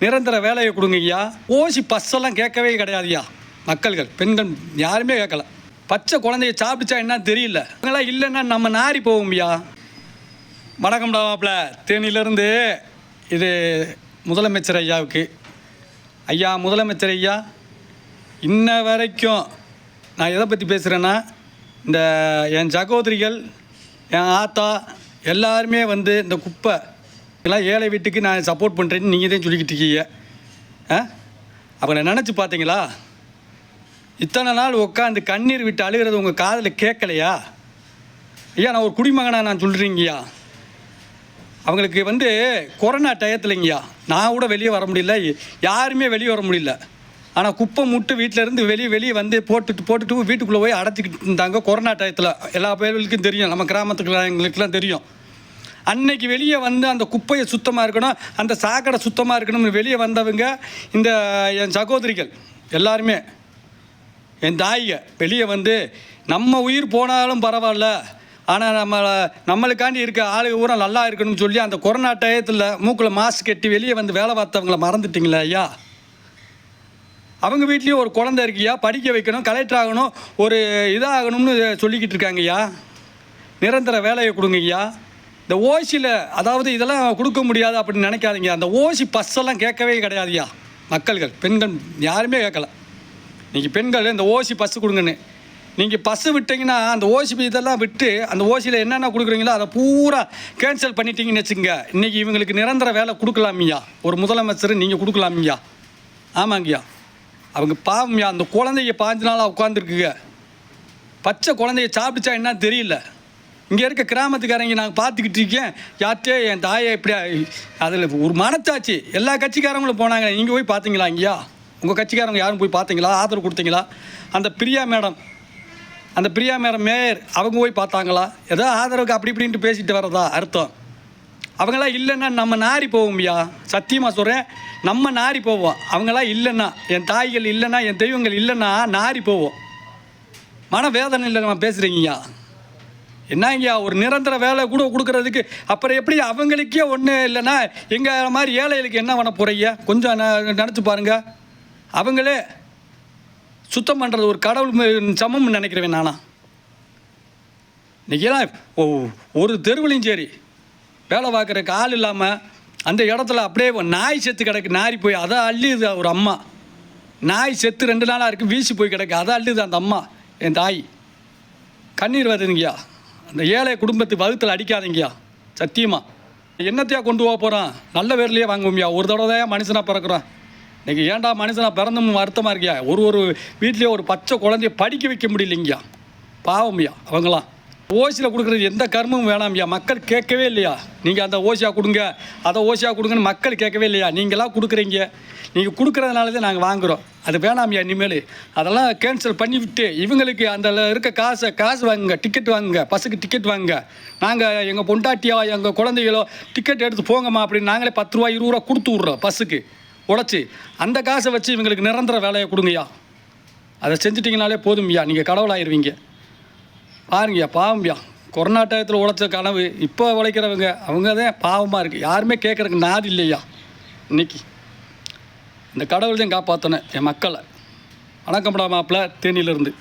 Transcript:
நிரந்தர வேலையை கொடுங்க ஐயா. ஓசி பஸ்ஸெல்லாம் கேட்கவே கிடையாதுயா மக்கள்கள் பெண்கள் யாருமே கேட்கல. பச்சை குழந்தைய சாப்பிடுச்சா என்ன தெரியல. அவங்களாம் இல்லைன்னா நம்ம நாரி போவோம்யா வணக்கம்டா மாப்பிள தேனியிலேருந்து இது முதலமைச்சர் ஐயாவுக்கு. ஐயா முதலமைச்சர் ஐயா இன்ன வரைக்கும் நான் எதை பற்றி பேசுகிறேன்னா இந்த என் சகோதரிகள் என் ஆத்தா எல்லாருமே வந்து இந்த குப்பை எல்லாம் ஏழை வீட்டுக்கு நான் சப்போர்ட் பண்ணுறேன்னு நீங்கள் தான் சொல்லிக்கிட்டு இருக்கீங்க. ஆ? அவங்கள நினச்சி பார்த்தீங்களா? இத்தனை நாள் உட்காந்து கண்ணீர் விட்டு அழுகிறது உங்கள் காதில் கேட்கலையா? ஐயா நான் ஒரு குடிமகனா நான் சொல்கிறீங்கய்யா அவங்களுக்கு வந்து கொரோனா டயத்துலங்கய்யா. நான் கூட வெளியே வர முடியல. யாருமே வெளியே வர முடியல. ஆனால் குப்பை முட்டு வீட்டில் இருந்து வெளியே வெளியே வந்து போட்டுட்டு போட்டுட்டு வீட்டுக்குள்ளே போய் அடைச்சிக்கிட்டு இருந்தாங்க கொரோனா டயத்தில். எல்லா பேர்களுக்கும் தெரியும். நம்ம கிராமத்துக்குலாம் தெரியும். அன்னைக்கு வெளியே வந்து அந்த குப்பையை சுத்தமாக இருக்கணும் அந்த சாக்கடை சுத்தமாக இருக்கணும்னு வெளியே வந்தவங்க இந்த என் சகோதரிகள் எல்லாருமே என் தாய்க வெளியே வந்து நம்ம உயிர் போனாலும் பரவாயில்ல ஆனால் நம்ம நம்மளுக்காண்டி இருக்க ஆளு ஊரம் நல்லா இருக்கணும்னு சொல்லி அந்த கொரோனா டயத்தில் மூக்கில் மாஸ்க் கட்டி வெளியே வந்து வேலை பார்த்தவங்கள மறந்துட்டிங்களா ஐயா? அவங்க வீட்லேயும் ஒரு குழந்தை இருக்கியா? படிக்க வைக்கணும் கலெக்டர் ஆகணும் ஒரு இதாகணும்னு சொல்லிக்கிட்டு இருக்காங்க ஐயா நிரந்தர வேலையை கொடுங்கய்யா? இந்த ஓசியில் அதாவது இதெல்லாம் கொடுக்க முடியாது அப்படின்னு நினைக்காதீங்க. அந்த ஓசி பஸ்ஸெல்லாம் கேட்கவே கிடையாதுயா மக்கள்கள் பெண்கள் யாருமே கேட்கல. நீங்கள் பெண்கள் இந்த ஓசி பஸ்ஸு கொடுங்கன்னு. நீங்கள் பஸ்ஸு விட்டீங்கன்னா அந்த ஓசி இதெல்லாம் விட்டு அந்த ஓசியில் என்னென்ன கொடுக்குறீங்களோ அதை பூரா கேன்சல் பண்ணிட்டீங்கன்னு வச்சுங்க இன்றைக்கி இவங்களுக்கு நிரந்தர வேலை கொடுக்கலாமியா ஒரு முதலமைச்சர் நீங்கள் கொடுக்கலாமியா ஆமாங்கய்யா. அவங்க பாவம்யா அந்த குழந்தைய பாஞ்சு நாளாக உட்காந்துருக்குங்க பச்சை குழந்தைய சாப்பிடுச்சா என்னன்னு தெரியல. இங்கே இருக்க கிராமத்துக்காரங்க நாங்கள் பார்த்துக்கிட்டு இருக்கேன். யார்ட்டே என் தாயை இப்படியா அதில் ஒரு மனத்தாச்சு. எல்லா கட்சிக்காரங்களும் போனாங்க. நீங்கள் போய் பார்த்தீங்களா இங்கேயா? உங்கள் கட்சிக்காரங்க யாரும் போய் பார்த்தீங்களா? ஆதரவு கொடுத்தீங்களா? அந்த பிரியா மேடம் அந்த பிரியா மேடம் மேயர் அவங்க போய் பார்த்தாங்களா? ஏதோ ஆதரவுக்கு அப்படி இப்படின்ட்டு பேசிட்டு வரதா அர்த்தம்? அவங்களாம் இல்லைன்னா நம்ம நாரி போவோம்யா சத்தியமாக சொல்கிறேன் நம்ம நாரி போவோம். அவங்களாம் இல்லைன்னா என் தாய்கள் இல்லைன்னா என் தெய்வங்கள் இல்லைன்னா நாரி போவோம். மன வேதனை இல்லை நம்ம பேசுகிறீங்கய்யா என்னங்கய்யா ஒரு நிரந்தர வேலை கூட கொடுக்கறதுக்கு அப்புறம் எப்படி அவங்களுக்கே ஒன்றும் இல்லைன்னா எங்கள் மாதிரி ஏழைகளுக்கு என்ன பண்ண போகிறீங்க கொஞ்சம் நினச்சி பாருங்க. அவங்களே சுத்தம் பண்ணுறது ஒரு கடவுள் சமம்னு நினைக்கிறேன் நானா? இன்றைக்கெல்லாம் ஒ- ஒரு தெருவிலையும் சரி வேலை பார்க்குறக்கு ஆள் இல்லாமல் அந்த இடத்துல அப்படியே நாய் செத்து கிடக்கு நாரி போய் அதை அள்ளிது ஒரு அம்மா. நாய் செத்து ரெண்டு நாளாக இருக்குது வீசி போய் கிடக்கு அதை அள்ளுது அந்த அம்மா என் தாய். கண்ணீர் வருதுங்கய்யா அந்த ஏழை குடும்பத்து வகுத்தில் அடிக்காதீங்கய்யா. சத்தியமா. என்னத்தையா கொண்டு போக போகிறான் நல்ல பேர்லேயே வாங்குவோம்யா. ஒரு தடவை தான் மனுஷனாக பிறக்கிறான். இன்னைக்கு ஏன்டா மனுஷனாக பிறந்தும் வருத்தமாக இருக்கியா? ஒரு ஒரு வீட்லேயே ஒரு பச்சை குழந்தைய படிக்க வைக்க முடியலைங்கய்யா. பாவம்யா அவங்களாம். ஓசியில் கொடுக்குறது எந்த கர்மமும் வேணாம்யா. மக்கள் கேட்கவே இல்லையா? நீங்கள் அந்த ஓசியாக கொடுங்க. அதை ஓசியாக கொடுங்கன்னு மக்கள் கேட்கவே இல்லையா? நீங்களாம் கொடுக்குறீங்க. நீங்கள் கொடுக்குறதுனால தான் நாங்கள் வாங்குகிறோம் அது வேணாம்யா இனிமேல். அதெல்லாம் கேன்சல் பண்ணிவிட்டு இவங்களுக்கு அந்த இருக்க காசை காசு வாங்குங்க டிக்கெட் வாங்குங்க பஸ்ஸுக்கு டிக்கெட் வாங்குங்க. நாங்கள் எங்கள் பொண்டாட்டியோ எங்கள் குழந்தைகளோ டிக்கெட் எடுத்து போங்கம்மா அப்படின்னு நாங்களே பத்து ரூபா இருபது ரூபா கொடுத்து விட்றோம் பஸ்ஸுக்கு. உழைச்சி அந்த காசை வச்சு இவங்களுக்கு நிரந்தர வேலையை கொடுங்கய்யா. அதை செஞ்சிட்டிங்கனாலே போதும்யா. நீங்கள் கடவுளாயிருவீங்க. பாருங்கய்யா பாவம்பியா கொரோனா டயத்தில் உழைச்ச கனவு இப்போ உழைக்கிறவங்க அவங்க தான் பாவமாக இருக்குது யாருமே கேட்குறதுக்கு நாதி இல்லையா இன்னைக்கு. இந்த கடவுள் தான் காப்பாற்றணும் என் மக்களை. வணக்கம்டா மாப்பிள்ள தேனியிலேருந்து.